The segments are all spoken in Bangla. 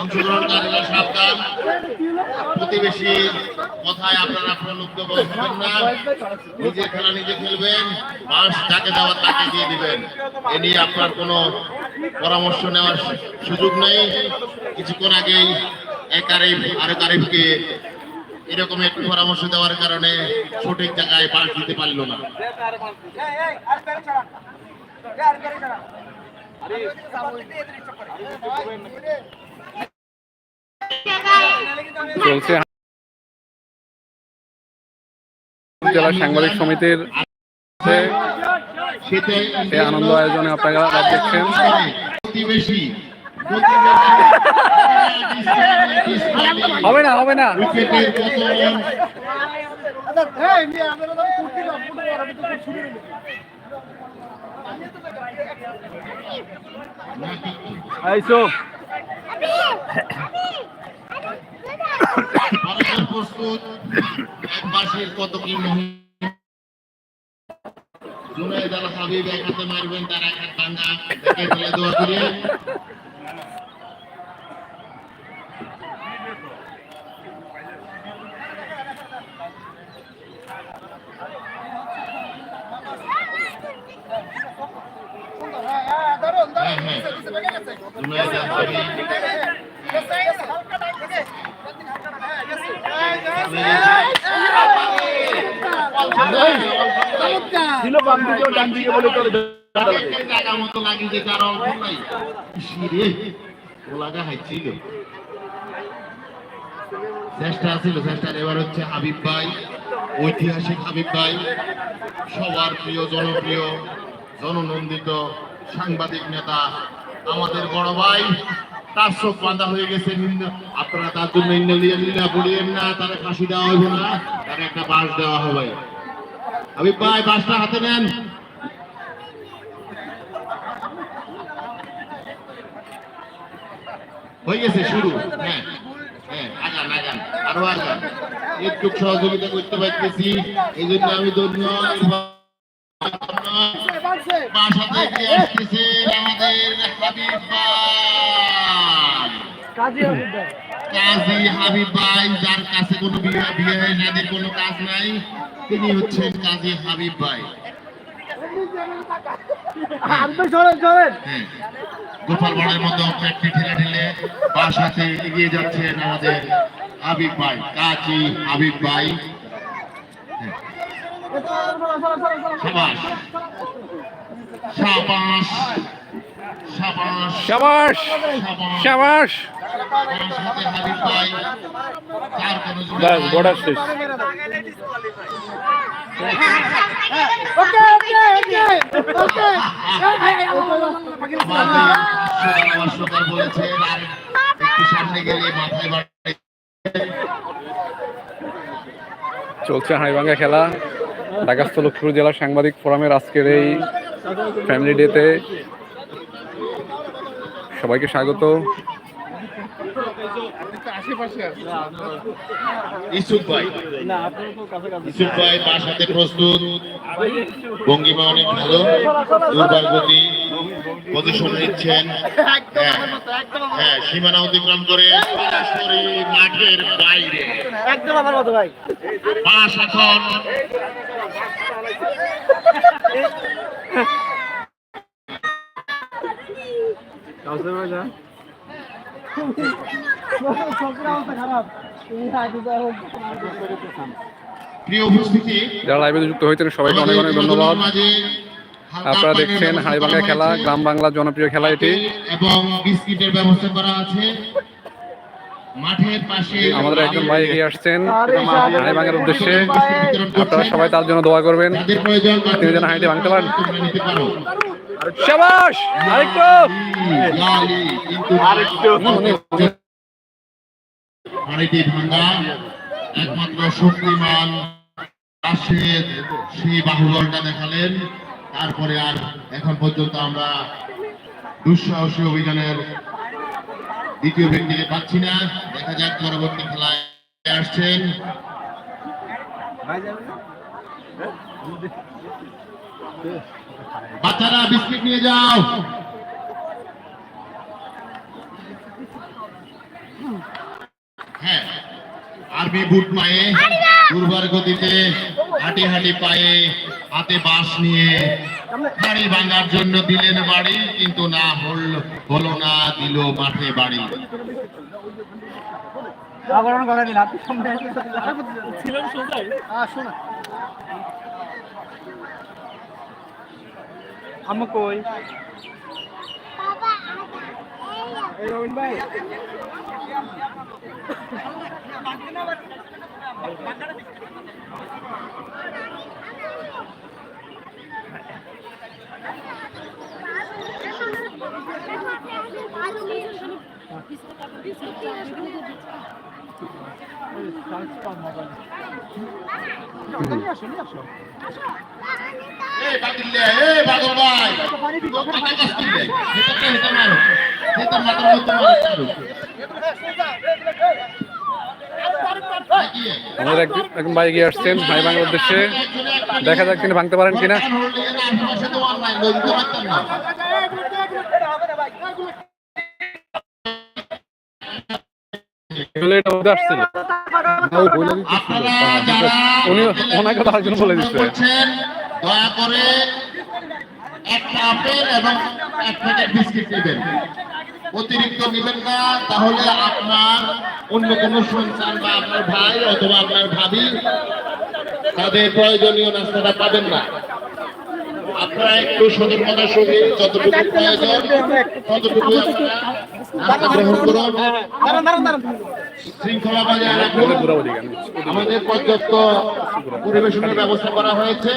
অংশগ্রহণকারীরা সাবধান। প্রতিবেশী কথায় আপনারা প্রলুব্ধ হবেন না। নিজের খেলা নিজে খেলবেন, বাস যাকে দেওয়ার তাকে দিয়ে দিবেন। এ নিয়ে আপনার কোনো পরামর্শ নেওয়ার সুযোগ নেই। কিছুক্ষণ আগেই এক আরিফ আরেক আরিফকে এরকম একটু পরামর্শ দেওয়ার কারণে সঠিক জায়গায় পাস দিতে পারল না। চলছে। জেলা সাংবাদিক সমিতির আনন্দ আয়োজনে আপনারা দেখছেন। প্রতিবেশী। হবে না হবে না। ভারতের প্রস্তুত এক কত মারবেন তার এক হাত হ্যাঁ হ্যাঁ জুনাইদ আল হাবিব চেষ্টা ছিল চেষ্টার এবার হচ্ছে হাবিব ভাই ঐতিহাসিক হাবিব ভাই, সবার প্রিয়, জনপ্রিয়, জননন্দিত সাংবাদিক নেতা আমাদের বড় ভাই তার চোখ বাঁধা হয়ে গেছে আপনারা তার জন্য ইন্দ্রিয়া লীলা পড়িয়েন না তারা ফাঁসি দেওয়া হবে না তার একটা বাস দেওয়া হবে। হাবিব ভাই বাসটা হাতে নেন। হয়ে গেছে শুরু। হ্যাঁ হ্যাঁ আগান আগান আরও আগান। একটু সহযোগিতা করতে পারতেছি এই জন্য আমি ধন্য। বাসা থেকে আসতেছে। হাবিব কাজী হাবিব ভাই যার কাছে কোনো বিয়ে বিয়ে কোনো কাজ নাই তিনি হচ্ছেন কাজী হাবিব ভাই। গোপাল বড়ের মতো একটি ঠেলে ঠেলে বাসাতে এগিয়ে যাচ্ছেন আমাদের হাবিব ভাই কাজী হাবিব ভাই। হ্যাঁ। সাবাস। সাবাস। সাবাস সাবাস ব্যাস বর্ডার শেষ। সরকার বলেছেন আর একটু চলছে হাঁড়িভাঙ্গা খেলা। ঢাকাস্থ লক্ষ্মীপুর জেলা সাংবাদিক ফোরামের আজকের এই ফ্যামিলি ডেতে সবাইকে স্বাগত। ইসুফ ভাই। ইসুফ ভাই তার সাথে প্রস্তুত। ভঙ্গিমা অনেক ভালো। দুর্বার গতি পজিশন নিচ্ছেন। হ্যাঁ হ্যাঁ সীমানা অতিক্রম করে সরাসরি মাঠের বাইরে। একদম আমার মতো ভাই। পাশ এখন। প্রিয় উপস্থিতি যারা লাইভে যুক্ত হয়েছেন সবাইকে অনেক অনেক ধন্যবাদ। আপনারা দেখছেন হাড়িভাঙ্গা খেলা গ্রাম বাংলার জনপ্রিয় খেলা এটি। এবং বিস্কিটের ব্যবস্থা করা আছে। মাঠের পাশে আমাদের একজন ভাই এগিয়ে আসছেন হাড়িভাঙ্গার উদ্দেশ্যে। আপনারা সবাই তার জন্য দোয়া করবেন। তিনি যেন হাঁড়িটি ভাঙতে পারেন। শাবাশ আরেকটু। কিন্তু হাঁড়িটি ভাঙা একমাত্র শক্তিমান রাশেদ সেই বাহুবলটা দেখালেন তারপরে আর এখন পর্যন্ত আমরা দুঃসাহসী অভিযানের দ্বিতীয় ব্যক্তিকে পাচ্ছি না। দেখা যাক পরবর্তী খেলায় আসছেন। বাচ্চারা বিস্কিট নিয়ে যাও। হ্যাঁ আরবি বুট পায়ে দুর্বার গতিতে হাঁটি হাঁটি পায়ে হাতে বাঁশ নিয়ে বাড়ি ভাঙার জন্য দিলেন বাড়ি কিন্তু না হল হলো না দিল মাঠে বাড়ি। আবরণ করে দিলাম। ছিলাম সোজাই আসো না আম্মু কই রবিন ভাই ভাই আমাদের একজন ভাই এগিয়ে আসছেন হাড়ি ভাঙার উদ্দেশ্যে দেখা যাক তিনি ভাঙতে পারেন কিনা এগুলো এটা ওদের আসছিল ও বলে উনি ওনাকে তো আরেকজন বলে দিচ্ছে। দয়া করে একটা আপেল এবং এক প্যাকেট বিস্কিট নেবেন। অতিরিক্ত নেবেন না তাহলে আপনার অন্য কোনো সন্তান বা আপনার ভাই অথবা আপনার ভাবি তাদের প্রয়োজনীয় নাস্তাটা পাবেন না। আপনারা একটু সতর্কতার সঙ্গে যতটুকু প্রয়োজন ততটুকু আপনারা গ্রহণ করুন। শৃঙ্খলা বজায় রাখুন। আমাদের পর্যাপ্ত পরিবেশনের ব্যবস্থা করা হয়েছে।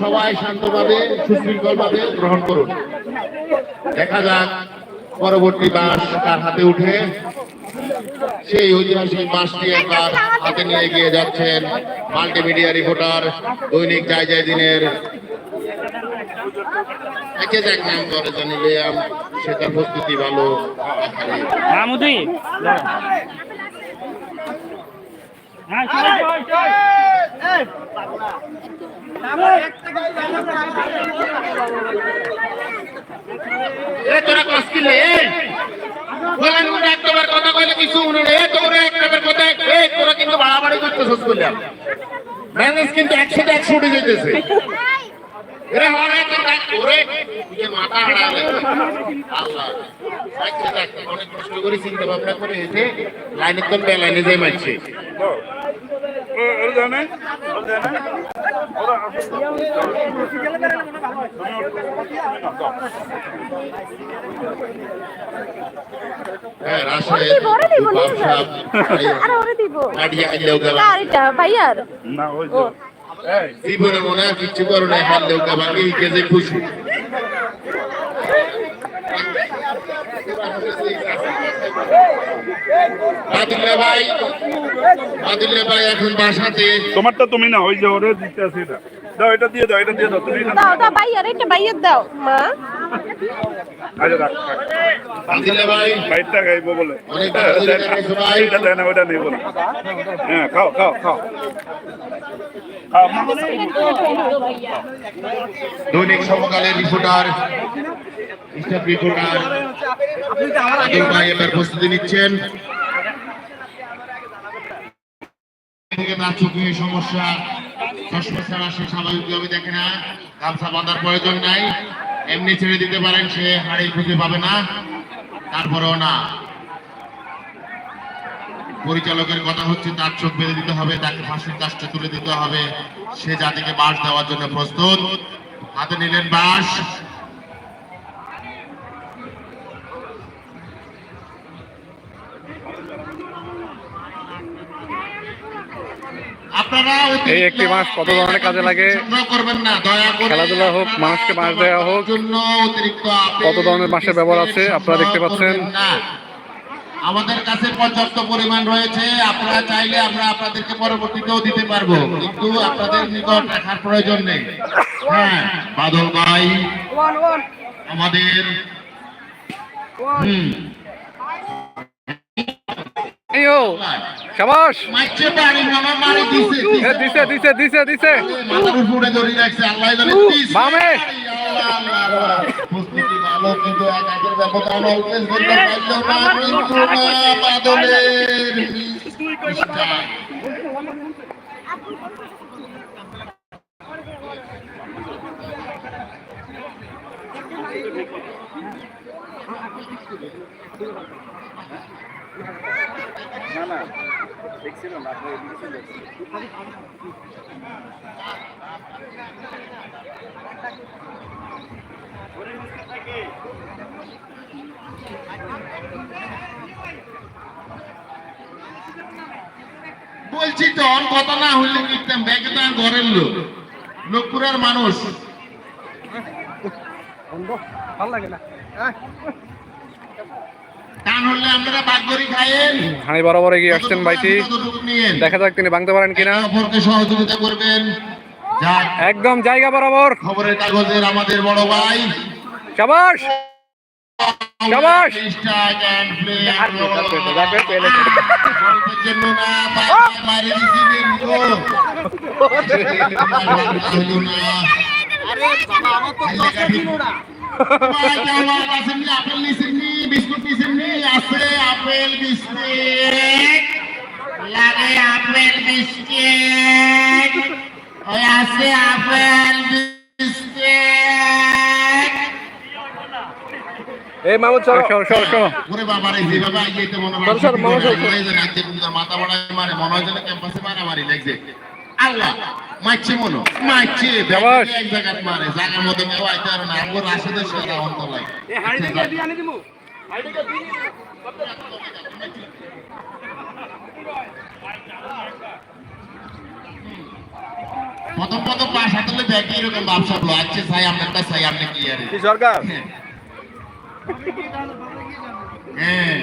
সবাই শান্তভাবে, সুশৃঙ্খলভাবে গ্রহণ করুন। দেখা যাক পরবর্তী বাস তার হাতে উঠে। সেই ঐতিহাসিক বাসটি একবার হাতে নিয়ে এগিয়ে যাচ্ছেন মাল্টিমিডিয়া রিপোর্টার দৈনিক যায় যায় দিনের। একে যাক নাম করে সেটার প্রস্তুতি ভালো। মামুদি। হ্যাঁ তোরা কস কিলে বলেন উনি একবার কথা কইলে কিছু উনি রে তোরে একবার কথা এ তোরা কিন্তু বাড়াবাড়ি করতেছস কইলাম ম্যানেজ কিন্তু একসাথে একশো উঠে যেতেছে এরে তো দেখ ওরে যে মাথা হারাবে আল্লাহ। অনেক কষ্ট করে চিন্তা ভাবনা করে এসে লাইনের তো লাইনে যাই মারছে। হ্যাঁ কার এটা ভাইয়ার। জীবনে মনে হয় কিচ্ছু করো না হারলেও কাবাকে কেজে খুশি। বাদুল্লা ভাই ভাই এখন বাসাতে। তোমারটা তুমি না, ওই যে ওরে দিতে আছে এটা। দাও এটা দিয়ে দাও এটা দিয়ে দাও তুমি দাও দাও ভাইয়ার এটা ভাইয়ার দাও মা। আচ্ছা রাখ। ভাই। খাইবো বলে। এটা দেয় না ওটা নেই বলে। হ্যাঁ খাও খাও খাও। খাও। দৈনিক সমকালের রিপোর্টার স্টাফ রিপোর্টার বাদুল ভাই এবার প্রস্তুতি নিচ্ছেন। থেকে তার চোখে সমস্যা। এমনি ছেড়ে দিতে পারেন, সে পাবে না, তারপরেও না। পরিচালকের কথা হচ্ছে, তার চোখ বেঁধে দিতে হবে, তাকে ফাঁসির কাজটা তুলে দিতে হবে। সে জাতিকে বাস দেওয়ার জন্য প্রস্তুত। হাতে নিলেন বাস। এই একটি মাস কত ধরনের কাজে লাগে? সংগ্রহ করবেন না দয়া করে খেলাধুলা হোক, মানুষকে বাস দেওয়া হোক, জন্য অতিরিক্ত কত ধরনের বাঁশের ব্যবহার আছে, আপনারা দেখতে পাচ্ছেন। আমাদের কাছে পর্যাপ্ত পরিমাণ রয়েছে আপনারা চাইলে আমরা আপনাদেরকে পরবর্তীতেও দিতে পারব কিন্তু আপনাদের নিকট রাখার প্রয়োজন নেই হ্যাঁ বাদল ভাই আমাদের হুম মামা মারি দিছে দিছে দিছে দিছে। না বাদলের স্টাইল বলছি তো অন কথা না হইলে কিনতাম ব্যাগে তো ঘরের লোক? লোকপুরার মানুষ। ভালো লাগে না টান হলে আপনারা বাগ করে খায়েন হানি বরাবর এগিয়ে আসছেন ভাইটি দেখা যাক তিনি ভাঙতে পারেন কিনা সহযোগিতা করবেন একদম জায়গা বরাবর খবরের কাগজের আমাদের বড় ভাই সাবাস play and আপেল নিছেন নি? বিস্কুট নিছেন আছে আপেল বিস্কুট লাগে আপেল বিস্কিট ওই আছে আপেল বিস্কিট এই মামুদ সর সর সর সর ওরে বাবা রে যেভাবে আইয়ে তো মনে হয় মামা, মাথা মারে মনে যেন ক্যাম্পাসে মারামারি লাগছে। আল্লাহ। মারছে মনো? মারছে শাবাশ। এক জায়গায় মারে জায়গার মধ্যে কেউ আইতে পারে না আমগো রাশেদের সারা অন্ত লাগে। প্রথম প্রথম পাশ হাতলে দেখি এরকম ব্যবসা হলো আচ্ছা চাই আপনারটা চাই আপনি কি আরে? সরকার? হ্যাঁ।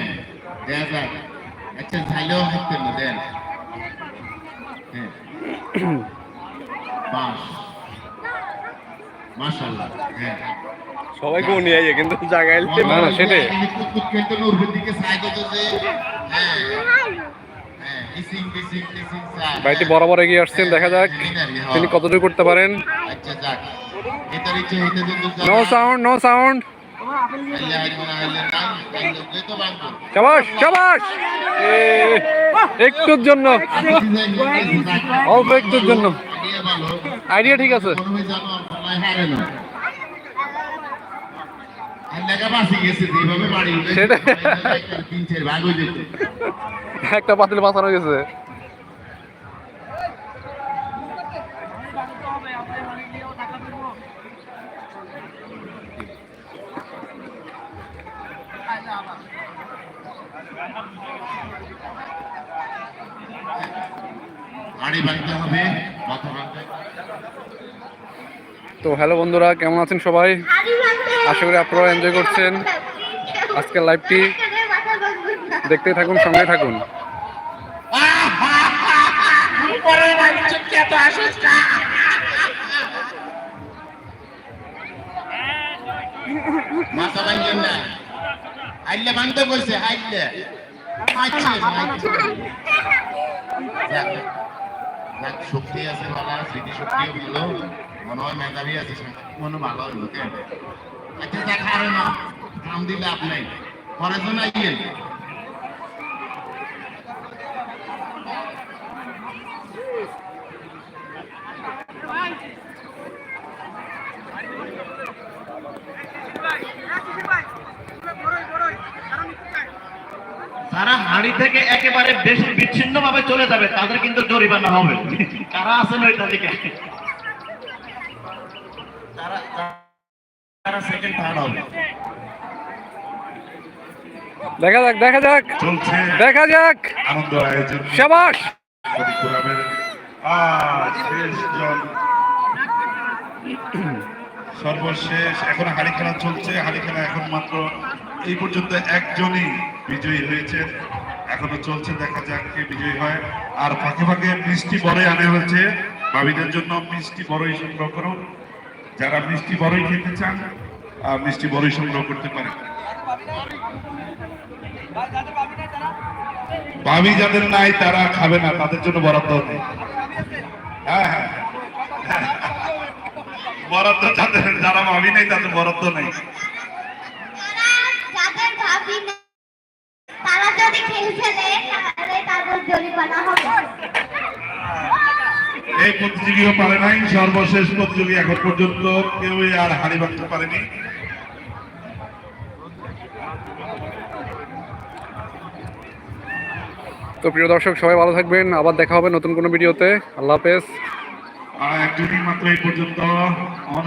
দেয়া আচ্ছা চাইলেও হাঁটতেন না দেন হ্যাঁ। মাশাআল্লাহ হ্যাঁ। সবাই কোন নিয়ে আইয়ে কিন্তু জায়গায় না না সেটাই। খেলতে নূরবের দিকে চাই তো যে হ্যাঁ হ্যাঁ ভাইটি বরাবর এগিয়ে আসছেন দেখা যাক তিনি কতটুকু করতে পারেন। নো সাউন্ড নো সাউন্ড সাবাস সাবাস। একটুর জন্য। অল্প একটুর জন্য। আইডিয়া ঠিক আছে। একটা পাতিল বাঁচানো গেছে। হাড়ি ভাঙতে হবে। তো হ্যালো বন্ধুরা, কেমন আছেন সবাই? আশা করি আপনারা এনজয় করছেন। আজকের লাইভটি দেখতে থাকুন সঙ্গে থাকুন। মাথা আইলে আইলে। আচ্ছা। যাক, যাক, শক্তি আছে বাবা স্মৃতি শক্তিও ভালো মনে হয় মেধাবী আছে মনে ভালো হইল কেন আচ্ছা দেখা আর না কাম দিলে আপনি পরে তো না হাড়ি থেকে একেবারে বেশি বিচ্ছিন্ন ভাবে চলে যাবে তাদের কিন্তু জরিমানা হবে। কারা আছেন ওই তালিকা দেখা যাক দেখা যাক। চলছে। দেখা যাক। আনন্দ আয়োজন। জন সর্বশেষ। এখন হাড়ি খেলা চলছে। হাড়ি খেলা এখন মাত্র এই পর্যন্ত একজনই বিজয়ী হয়েছেন। এখনও চলছে, দেখা যাক কে বিজয়ী হয়। আর ফাঁকে ফাঁকে মিষ্টি বড়ই আনা হয়েছে। ভাবিদের জন্য মিষ্টি বড়ই সংগ্রহ করুন। যারা মিষ্টি বড়ই খেতে চান মিষ্টি বড়ই সংগ্রহ করতে পারেন। ভাবি যাদের নাই, তারা খাবে না, তাদের জন্য বরাদ্দ হ্যাঁ হ্যাঁ। বরাদ্দ যাদের, যারা ভাবি নেই, তাদের বরাদ্দ নেই যাদের ভাবি না, তারা যদি তাহলে তাদের জরিমানা হবে। এই প্রতিযোগীও পারে নাই সর্বশেষ প্রতিযোগী এখন পর্যন্ত কেউই আর হাড়ি ভাঙতে পারেনি। তো প্রিয় দর্শক সবাই ভালো থাকবেন আবার দেখা হবে নতুন কোনো ভিডিওতে। আল্লাহ হাফেজ। আর একজনই মাত্র এই পর্যন্ত।